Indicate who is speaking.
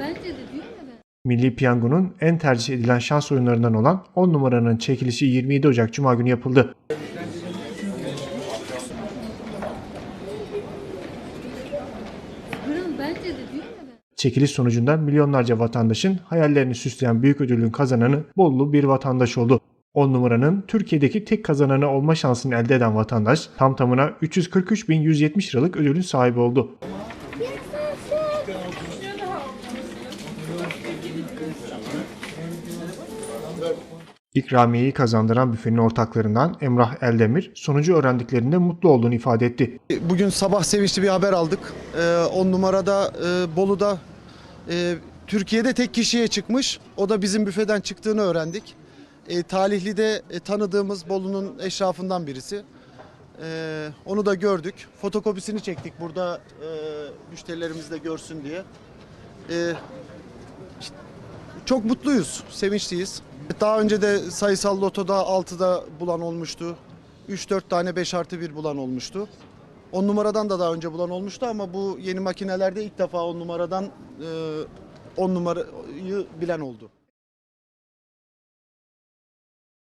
Speaker 1: bence de diyorum ya ben.
Speaker 2: Milli Piyango'nun en tercih edilen şans oyunlarından olan 10 numaranın çekilişi 27 Ocak Cuma günü yapıldı.
Speaker 1: Diyorum bence de diyorum ya ben.
Speaker 2: Çekiliş sonucunda milyonlarca vatandaşın hayallerini süsleyen büyük ödülün kazananı Bollu bir vatandaş oldu. 10 numaranın Türkiye'deki tek kazananı olma şansını elde eden vatandaş tam tamına 343.170 liralık ödülün sahibi oldu. İkramiyeyi kazandıran büfenin ortaklarından Emrah Eldemir sonucu öğrendiklerinde mutlu olduğunu ifade etti.
Speaker 3: Bugün sabah sevinçli bir haber aldık. 10 numarada e, Bolu'da e, Türkiye'de tek kişiye çıkmış. O da bizim büfeden çıktığını öğrendik. E, Talihli'de e, tanıdığımız Bolu'nun eşrafından birisi. E, onu da gördük. Fotokopisini çektik burada e, müşterilerimiz de görsün diye. E, işte çok mutluyuz, sevinçliyiz. Daha önce de sayısal lotoda 6'da bulan olmuştu. 3-4 tane 5 artı 1 bulan olmuştu. 10 numaradan da daha önce bulan olmuştu ama bu yeni makinelerde ilk defa 10 numaradan 10 numarayı bilen oldu.